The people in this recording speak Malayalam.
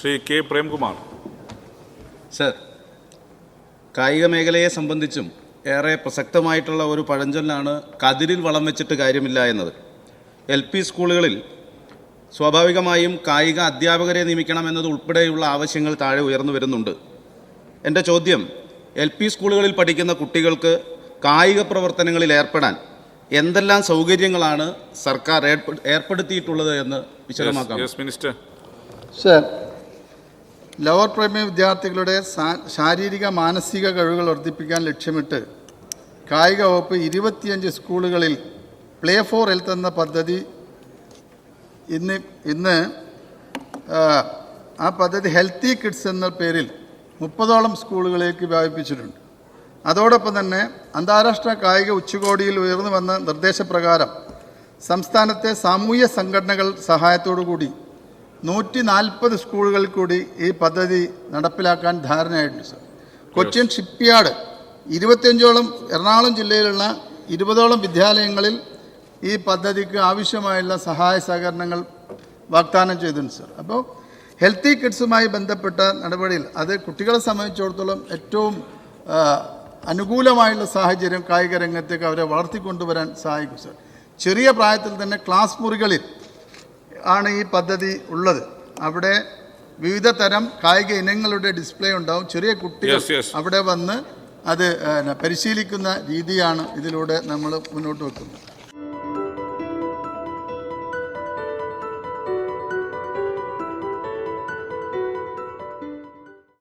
ശ്രീ കെ പ്രേംകുമാർ. സർ കായിക മേഖലയെ സംബന്ധിച്ചും ഏറെ പ്രസക്തമായിട്ടുള്ള ഒരു പഴഞ്ചൊല്ലാണ് കതിരിൽ വളം വെച്ചിട്ട് കാര്യമില്ല എന്നത്. എൽ പി സ്കൂളുകളിൽ സ്വാഭാവികമായും കായിക അധ്യാപകരെ നിയമിക്കണം എന്നത് ഉൾപ്പെടെയുള്ള ആവശ്യങ്ങൾ താഴെ ഉയർന്നു വരുന്നുണ്ട്. എന്റെ ചോദ്യം എൽ പി സ്കൂളുകളിൽ പഠിക്കുന്ന കുട്ടികൾക്ക് കായിക പ്രവർത്തനങ്ങളിൽ ഏർപ്പെടാൻ എന്തെല്ലാം സൗകര്യങ്ങളാണ് സർക്കാർ ഏർപ്പെ- ഏർപ്പെടുത്തിയിട്ടുള്ളത് എന്ന് വിശദമാക്കാം. മിനിസ്റ്റർ സർ ലോവർ പ്രൈമറി വിദ്യാർത്ഥികളുടെ ശാരീരിക മാനസിക കഴിവുകൾ വർദ്ധിപ്പിക്കാൻ ലക്ഷ്യമിട്ട് കായിക വകുപ്പ് ഇരുപത്തിയഞ്ച് സ്കൂളുകളിൽ പ്ലേ ഫോർ ഹെൽത്ത് എന്ന പദ്ധതി ഇന്ന് ഇന്ന് ആ, പദ്ധതി ഹെൽത്തി കിഡ്സ് എന്ന പേരിൽ മുപ്പതോളം സ്കൂളുകളിലേക്ക് വ്യാപിപ്പിച്ചിട്ടുണ്ട്. അതോടൊപ്പം തന്നെ അന്താരാഷ്ട്ര കായിക ഉച്ചകോടിയിൽ ഉയർന്നു വന്ന നിർദ്ദേശപ്രകാരം സംസ്ഥാനത്തെ സാമൂഹ്യ സംഘടനകൾ സഹായത്തോടു കൂടി നൂറ്റി നാൽപ്പത് സ്കൂളുകളിൽ കൂടി ഈ പദ്ധതി നടപ്പിലാക്കാൻ ധാരണയായിട്ടുണ്ട് സർ. കൊച്ചിൻ ഷിപ്പ്യാർഡ് ഇരുപത്തിയഞ്ചോളം എറണാകുളം ജില്ലയിലുള്ള ഇരുപതോളം വിദ്യാലയങ്ങളിൽ ഈ പദ്ധതിക്ക് ആവശ്യമായുള്ള സഹായ സഹകരണങ്ങൾ വാഗ്ദാനം ചെയ്തിട്ടുണ്ട് സർ. അപ്പോൾ ഹെൽത്തി കിഡ്സുമായി ബന്ധപ്പെട്ട നടപടിയിൽ അത് കുട്ടികളെ സംബന്ധിച്ചിടത്തോളം ഏറ്റവും അനുകൂലമായുള്ള സാഹചര്യം കായിക രംഗത്തേക്ക് അവരെ വളർത്തിക്കൊണ്ടുവരാൻ സഹായിക്കും സർ. ചെറിയ പ്രായത്തിൽ തന്നെ ക്ലാസ് മുറികളിൽ ആണ് ഈ പദ്ധതി ഉള്ളത്. അവിടെ വിവിധ തരം കായിക ഇനങ്ങളുടെ ഡിസ്പ്ലേ ഉണ്ടാവും. ചെറിയ കുട്ടികൾ. അവിടെ വന്ന് അത് പരിശീലിക്കുന്ന രീതിയാണ് ഇതിലൂടെ നമ്മൾ മുന്നോട്ട് വെക്കുന്നത്.